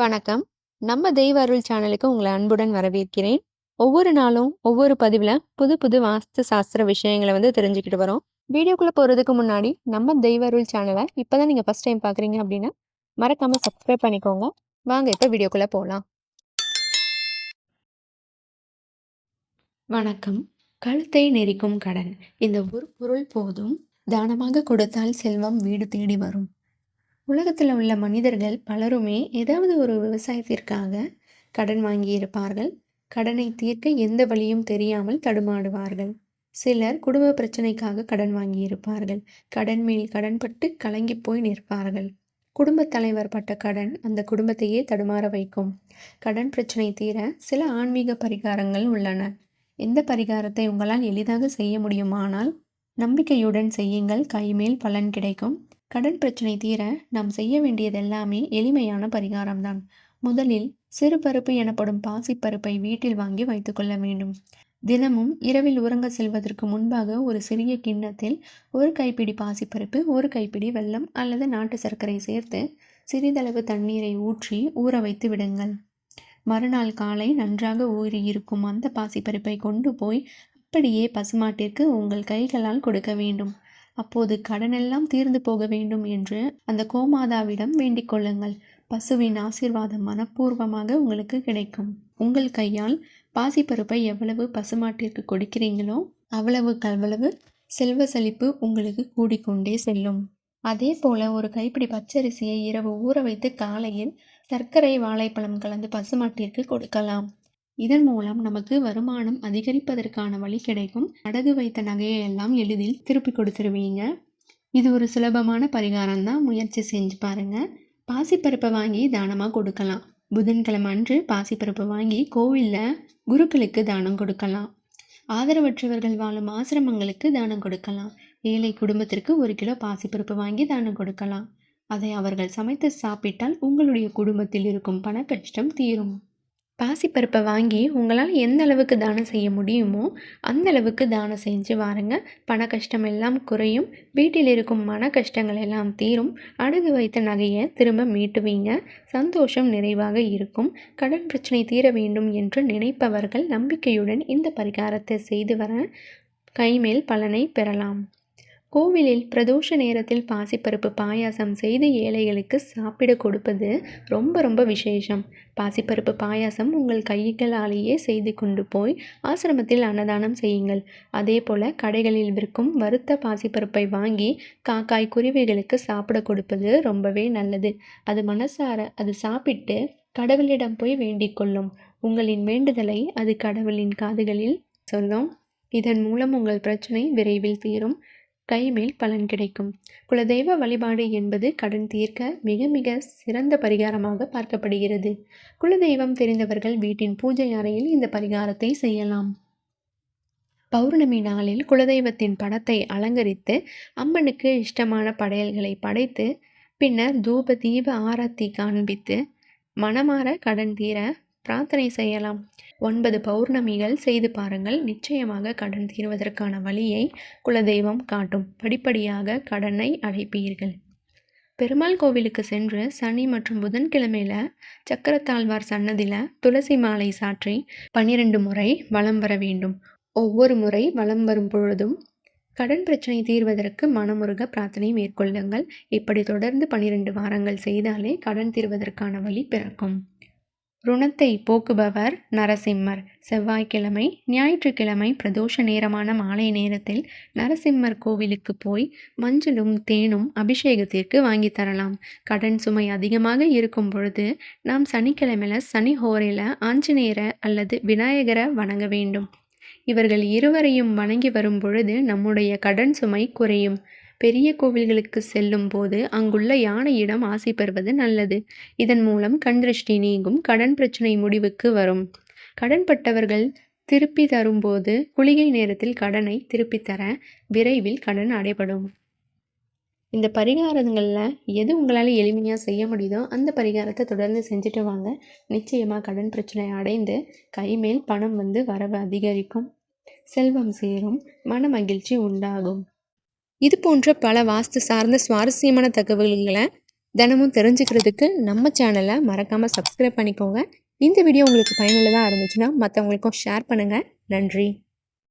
வணக்கம். நம்ம தெய்வ அருள் சேனலுக்கு உங்களை அன்புடன் வரவேற்கிறேன். ஒவ்வொரு நாளும் ஒவ்வொரு பதிவில் புது புது வாஸ்து சாஸ்திர விஷயங்களை வந்து தெரிஞ்சுக்கிட்டு வரோம். வீடியோக்குள்ளே போகிறதுக்கு முன்னாடி நம்ம தெய்வ அருள் சேனலை இப்போ தான் நீங்கள் ஃபஸ்ட் டைம் பார்க்குறீங்க அப்படின்னா மறக்காமல் சப்ஸ்கிரைப் பண்ணிக்கோங்க. வாங்க இப்போ வீடியோக்குள்ளே போகலாம் வணக்கம். கழுத்தை நெரிக்கும் கடன். இந்த ஒரு பொருள் போதும். தானமாக கொடுத்தால் செல்வம் வீடு தேடி வரும். உலகத்தில் உள்ள மனிதர்கள் பலருமே ஏதாவது ஒரு விவசாயத்திற்காக கடன் வாங்கியிருப்பார்கள் கடனை தீர்க்க எந்த வழியும் தெரியாமல் தடுமாடுவார்கள். சிலர் குடும்ப பிரச்சனைக்காக கடன் வாங்கியிருப்பார்கள் கடன் மேல் கடன்பட்டு கலங்கி போய் நிற்பார்கள். குடும்பத் தலைவர் பட்ட கடன் அந்த குடும்பத்தையே தடுமாற வைக்கும். கடன் பிரச்சனை தீர சில ஆன்மீக பரிகாரங்கள் உள்ளன. எந்த பரிகாரத்தை உங்களால் எளிதாக செய்ய முடியுமானால் நம்பிக்கையுடன் செய்யுங்கள். கைமேல் பலன் கிடைக்கும். கடன் பிரச்சனை தீர நாம் செய்ய வேண்டியதெல்லாமே எளிமையான பரிகாரம்தான். முதலில் சிறுபருப்பு எனப்படும் பாசிப்பருப்பை வீட்டில் வாங்கி வைத்துக்கொள்ள வேண்டும். தினமும் இரவில் உறங்க செல்வதற்கு முன்பாக ஒரு சிறிய கிண்ணத்தில் ஒரு கைப்பிடி பாசிப்பருப்பு ஒரு கைப்பிடி வெல்லம் அல்லது நாட்டு சர்க்கரை சேர்த்து சிறிதளவு தண்ணீரை ஊற்றி ஊற வைத்து விடுங்கள். மறுநாள் காலை நன்றாக ஊறி இருக்கும் அந்த பாசிப்பருப்பை கொண்டு போய் அப்படியே பசுமாட்டிற்கு உங்கள் கைகளால் கொடுக்க வேண்டும். அப்போது கடனெல்லாம் தீர்ந்து போக வேண்டும் என்று அந்த கோமாதாவிடம் வேண்டிக் கொள்ளுங்கள். பசுவின் ஆசீர்வாதம் மனப்பூர்வமாக உங்களுக்கு கிடைக்கும். உங்கள் கையால் பாசிப்பருப்பை எவ்வளவு பசுமாட்டிற்கு கொடுக்கிறீங்களோ அவ்வளவு கவ்வளவு செல்வ செழிப்பு உங்களுக்கு கூடிக்கொண்டே செல்லும். அதே போல ஒரு கைப்பிடி பச்சரிசியை இரவு ஊற வைத்து காலையில் சர்க்கரை வாழைப்பழம் கலந்து பசுமாட்டிற்கு கொடுக்கலாம். இதன் மூலம் நமக்கு வருமானம் அதிகரிப்பதற்கான வழி கிடைக்கும். அடகு வைத்த நகையை எல்லாம் எளிதில் திருப்பி கொடுத்துருவீங்க. இது ஒரு சுலபமான பரிகாரம் தான். முயற்சி செஞ்சு பாருங்க. பாசிப்பருப்பை வாங்கி தானமாக கொடுக்கலாம். புதன்கிழமை அன்று பாசிப்பருப்பை வாங்கி கோவிலில் குருக்களுக்கு தானம் கொடுக்கலாம். ஆதரவற்றவர்கள் வாழும் ஆசிரமங்களுக்கு தானம் கொடுக்கலாம். ஏழை குடும்பத்திற்கு ஒரு கிலோ பாசிப்பருப்பு வாங்கி தானம் கொடுக்கலாம். அதை அவர்கள் சமைத்து சாப்பிட்டால் உங்களுடைய குடும்பத்தில் இருக்கும் பண கஷ்டம் தீரும். பாசிப்பருப்பை வாங்கி உங்களால் எந்த அளவுக்கு தானம் செய்ய முடியுமோ அந்த அளவுக்கு தானம் செஞ்சு வாருங்க. பண கஷ்டம் எல்லாம் குறையும். வீட்டில் இருக்கும் மன கஷ்டங்கள் எல்லாம் தீரும். அடகு வைத்த நகையை திரும்ப மீட்டுவீங்க சந்தோஷம் நிறைவாக இருக்கும். கடன் பிரச்சனை தீர வேண்டும் என்று நினைப்பவர்கள் நம்பிக்கையுடன் இந்த பரிகாரத்தை செய்து வர கைமேல் பலனை பெறலாம். கோவிலில் பிரதோஷ நேரத்தில் பாசிப்பருப்பு பாயாசம் செய்து ஏழைகளுக்கு சாப்பிட கொடுப்பது ரொம்ப ரொம்ப விசேஷம். பாசிப்பருப்பு பாயாசம் உங்கள் கைகளாலேயே செய்து கொண்டு போய் ஆசிரமத்தில் அன்னதானம் செய்யுங்கள். அதே போல் கடைகளில் விற்கும் வறுத்த பாசிப்பருப்பை வாங்கி காக்காய் குருவிகளுக்கு சாப்பிட கொடுப்பது ரொம்பவே நல்லது. அது மனசார அது சாப்பிட்டு கடவுளிடம் போய் வேண்டிக் கொள்ளும். உங்களின் வேண்டுதலை அது கடவுளின் காதுகளில் சொல்லும். இதன் மூலம் உங்கள் பிரச்சனை விரைவில் தீரும். கைமேல் பலன் கிடைக்கும். குலதெய்வ வழிபாடு என்பது கடன் தீர்க்க மிக மிக சிறந்த பரிகாரமாக பார்க்கப்படுகிறது. குலதெய்வம் தெரிந்தவர்கள் வீட்டின் பூஜை அறையில் இந்த பரிகாரத்தை செய்யலாம். பௌர்ணமி நாளில் குலதெய்வத்தின் படத்தை அலங்கரித்து அம்மனுக்கு இஷ்டமான படையல்களை படைத்து பின்னர் தூப தீப ஆரத்தி காண்பித்து மனமாற கடன் தீர பிரார்த்தனை செய்யலாம். ஒன்பது பௌர்ணமிகள் செய்து பாருங்கள். நிச்சயமாக கடன் தீர்வதற்கான வழியை குலதெய்வம் காட்டும். படிப்படியாக கடனை அடைப்பீர்கள். பெருமாள் கோவிலுக்கு சென்று சனி மற்றும் புதன்கிழமையில சக்கரத்தாழ்வார் சன்னதியில் துளசி மாலை சாற்றி பன்னிரண்டு முறை வலம் வர வேண்டும். ஒவ்வொரு முறை வலம் வரும் பொழுதும் கடன் பிரச்சனை தீர்வதற்கு மனமுருக பிரார்த்தனை மேற்கொள்ளுங்கள். இப்படி தொடர்ந்து பன்னிரண்டு வாரங்கள் செய்தாலே கடன் தீர்வதற்கான வழி பிறக்கும். ருணத்தை போக்குபவர் நரசிம்மர். செவ்வாய்க்கிழமை ஞாயிற்றுக்கிழமை பிரதோஷ நேரமான மாலை நேரத்தில் நரசிம்மர் கோவிலுக்கு போய் மஞ்சளும் தேனும் அபிஷேகத்திற்கு வாங்கி தரலாம். கடன் சுமை அதிகமாக இருக்கும் பொழுது நாம் சனிக்கிழமையில சனி ஹோரையில் ஆஞ்சநேயரை அல்லது விநாயகரை வணங்க வேண்டும். இவர்கள் இருவரையும் வணங்கி வரும் பொழுது நம்முடைய கடன் சுமை குறையும். பெரிய கோவில்களுக்கு செல்லும் போது அங்குள்ள யானையிடம் ஆசை பெறுவது நல்லது. இதன் மூலம் கண் திருஷ்டி நீங்கும் கடன் பிரச்சனை முடிவுக்கு வரும். கடன்பட்டவர்கள் திருப்பி தரும்போது குளிகை நேரத்தில் கடனை திருப்பி தர விரைவில் கடன் அடைபடும். இந்த பரிகாரங்களில் எது உங்களால் எளிமையாக செய்ய முடியுதோ அந்த பரிகாரத்தை தொடர்ந்து செஞ்சுட்டு வாங்க. நிச்சயமாக கடன் பிரச்சனை அடைந்து கைமேல் பணம் வந்து வரவு அதிகரிக்கும். செல்வம் சேரும் மன மகிழ்ச்சி உண்டாகும். இது போன்ற பல வாஸ்து சார்ந்த சுவாரஸ்யமான தகவல்களை தினமும் தெரிஞ்சுக்கிறதுக்கு நம்ம சேனலை மறக்காமல் சப்ஸ்கிரைப் பண்ணிக்கோங்க. இந்த வீடியோ உங்களுக்கு பயனுள்ளதாக இருந்துச்சுன்னா மற்றவங்களுக்கும் ஷேர் பண்ணுங்கள் நன்றி.